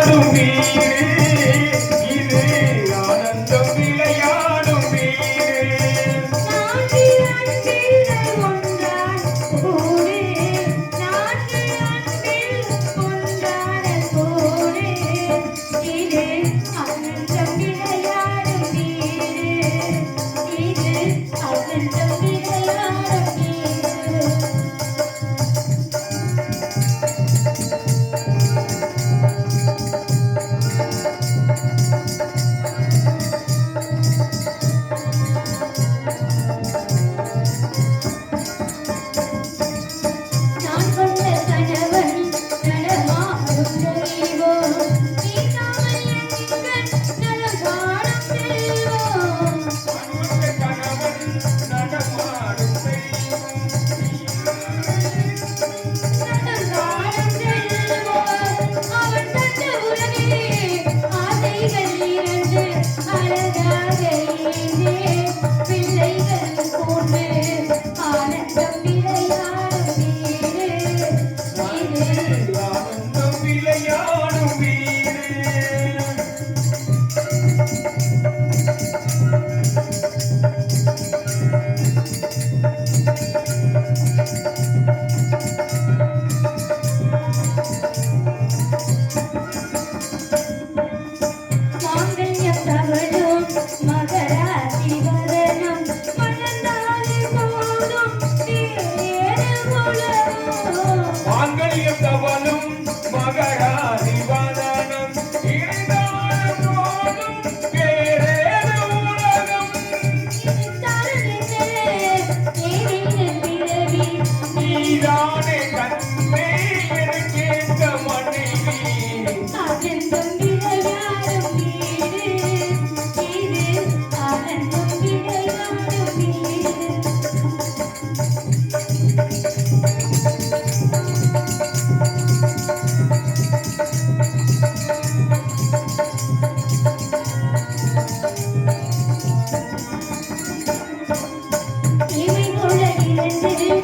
விளையாடும் வீடு.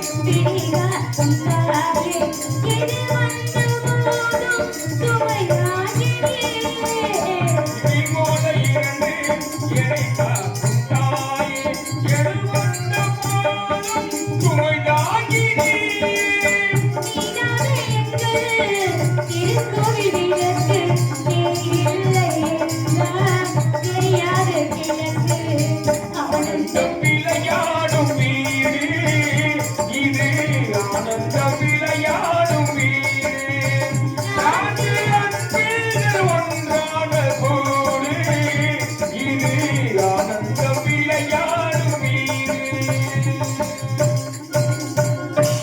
தெரியாது அவனும் பிள்ளையாடும் வீடு Tell me